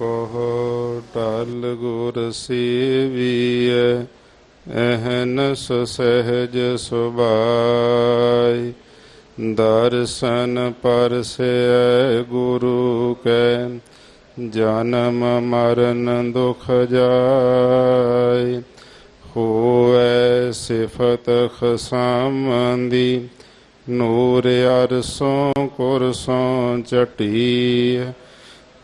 ਕੋ ਟਲ ਗੁਰ ਸੇਵੀਐ ਅਹਨਸ ਸਹਿਜ ਸੁਭਾਈ ਦਰਸ਼ਨ ਪਰਸੈ ਗੁਰੂ ਕੈ, ਜਨਮ ਮਰਨ ਦੁਖ ਜਾਏ ਹੋਵੈ ਸਿਫਤ ਖਸਾਮੰਦੀ, ਨੂਰ ਅਰਸੋਂ ਕੁਰਸੋਂ ਚਟੀ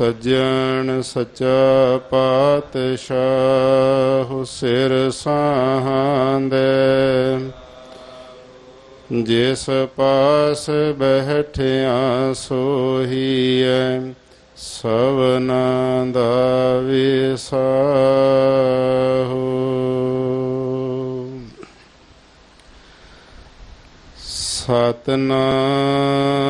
ਸੱਜਣ ਸੱਚਾ ਪਾਤਸ਼ਾਹ ਸਿਰ ਸਾਹਾਂਦੇ। ਜਿਸ ਪਾਸ ਬਹਿਠਿਆ ਸੋਹੀਐ ਸਵਨਾ ਦਾ ਵਿਸਾਹੁ। ਸਤਨਾਮ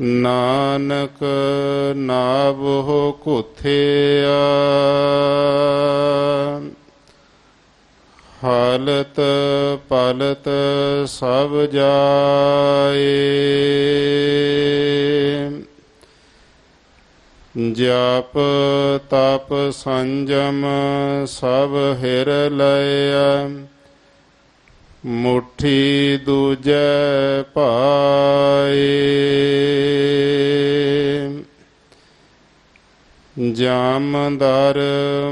ਨਾਨਕ ਨਾਭੋ ਕੁਥਿਆ ਹਾਲਤ ਪਾਲਤ ਸਭ ਜਾਏ। ਜਪ ਤਪ ਸੰਜਮ ਸਭ ਹਿਰ ਲਿਆ ਮੁਠੀ ਦੂਜੈ ਪਾਏ ਜਾਮਦਰ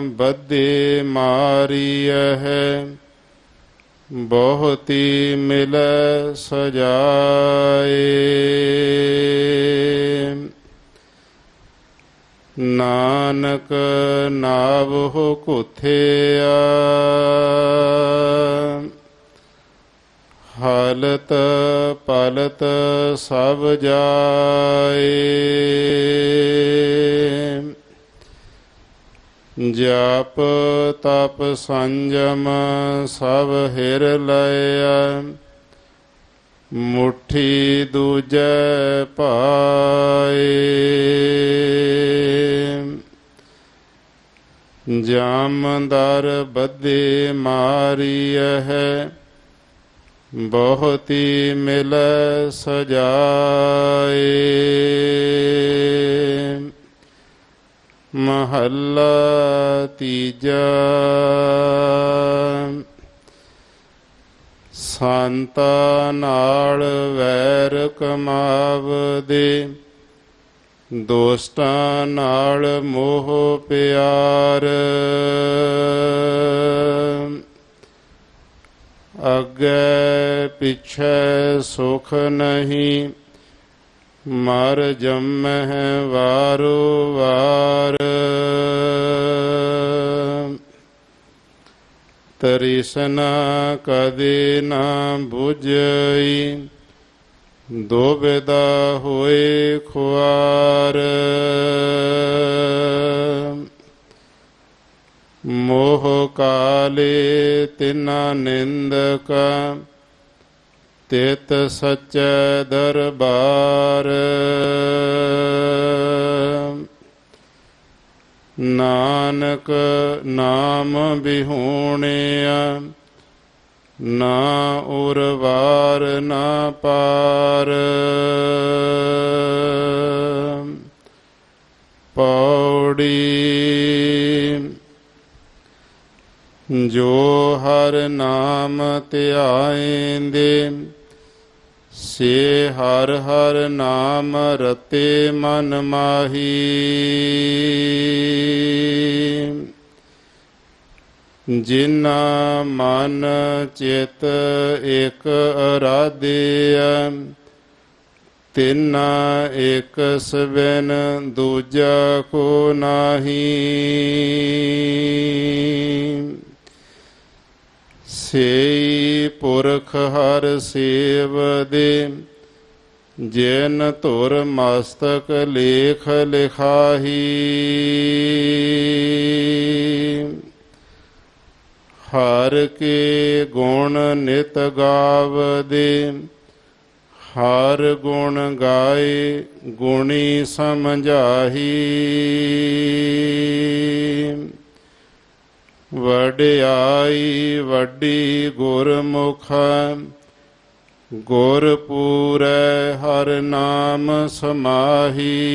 ਬੱਦੇ ਮਾਰੀਐ ਬਹੁਤੀ ਮਿਲੈ ਸਜਾਏ ਨਾਨਕ ਨਾਵਹੁ ਕੁਥਿਆ ਹਾਲਤ ਪਲਤ ਸਭ ਜਾਏ। ਜਾਪ ਤਪ ਸੰਜਮ ਸਭ ਹਿਰ ਲਿਆ ਮੁਠੀ ਦੂਜੈ ਪਾਏ। ਜਾਮਦਰ ਬੱਦੇ ਹੈ ਬਹੁਤੀ ਮਿਲ ਸਜਾਏ। ਮਹੱਲਾ ਤੀਜਾ। ਸੰਤਾ ਨਾਲ ਵੈਰ ਕਮਾਵਦੇ ਦੋਸਤਾਂ ਨਾਲ ਮੋਹ ਪਿਆਰ। ਅੱਗੇ ਪਿਛੇ ਸੁਖ ਨਹੀਂ, ਮਰ ਜੰਮਹਿ ਵਾਰੋ ਵਾਰ। ਤ੍ਰਿਸ਼ਨਾ ਕਦੇ ਨਾ 부ਝਈ ਦੋਬਿਦਾ ਹੋਏ ਖੁਆਰ। ਮੋਹ ਕਾਲੇ ਤਿਨਾ ਨਿੰਦਕ, ਤਿਤ ਸਚੈ ਦਰਬਾਰ। ਨਾਨਕ ਨਾਮ ਬਿਹੂਣਿਆ, ਨਾ ਉਰਵਾਰ ਨਾ ਪਾਰ। ਪੌੜੀ ਜੋ ਹਰ ਨਾਮ ਧਿਆਇਂਦੇ ਸੇ ਹਰ ਹਰ ਨਾਮ ਰਤੇ ਮਨ ਮਾਹੀ। ਜਿਨਾ ਮਨ ਚਿਤ ਇਕ ਅਰਾਧਿਆ ਤਿਨਾ ਇਕ ਸਵਨ ਦੂਜਾ ਕੋ ਨਾਹੀ। ਸੇਈ ਪੁਰਖ ਹਰ ਸੇਵ ਦੇ, ਜੈਨ ਧੁਰ ਮਸਤਕ ਲੇਖ ਲਿਖਾਹੀ। ਹਰ ਕੇ ਗੁਣ ਨਿਤ ਗਾਵਦੇ ਹਰ ਗੁਣ ਗਾਏ ਗੁਣੀ ਸਮਝਾਹੀ। ਵਡਿਆਈ ਵੱਡੀ ਗੁਰਮੁਖ ਗੁਰ ਪੂਰੈ ਹਰ ਨਾਮ ਸਮਾਹੀ।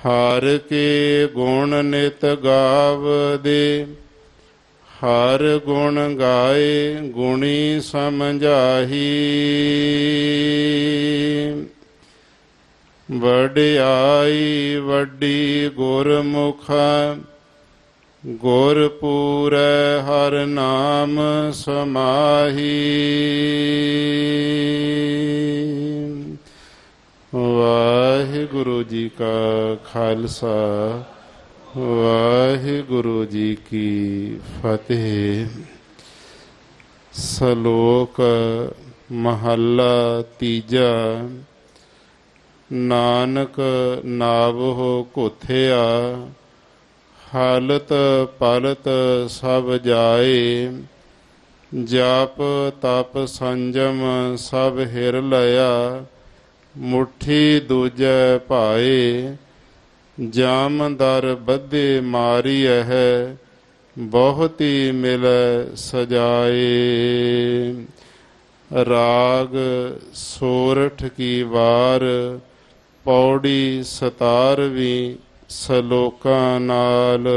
ਹਰ ਕੇ ਗੁਣ ਨਿਤ ਗਾਵਦੇ, ਹਰ ਗੁਣ ਗਾਏ ਗੁਣੀ ਸਮਝਾਹੀ। ਵਡਿਆਈ ਵੱਡੀ ਗੁਰਮੁਖ, ਗੁਰ ਪੂਰੈ ਹਰ ਨਾਮ ਸਮਾਹੀ। ਵਾਹਿਗੁਰੂ ਜੀ ਕਾ ਖਾਲਸਾ, ਵਾਹਿਗੁਰੂ ਜੀ ਕੀ ਫਤਿਹ। ਸ਼ਲੋਕ ਮਹੱਲਾ ਤੀਜਾ। ਨਾਨਕ ਨਾਵਹੁ ਘੁਥਿਆ, ਹਾਲਤ ਪਲਤ ਸਭ ਜਾਏ, ਜਾਪ ਤਪ ਸੰਜਮ ਸਭ ਹਿਰ ਲਿਆ ਮੁਠੀ ਦੂਜੈ ਭਾਏ ਜਾਮਦਰ ਬੱਧੇ ਮਾਰੀ ਹੈ ਬਹੁਤੀ ਮਿਲ ਸਜਾਏ। ਰਾਗ ਸੋਰਠ ਕੀ ਵਾਰ ਪੌੜੀ ਸਤਾਰਵੀਂ ਸਲੋਕਾਂ ਨਾਲ।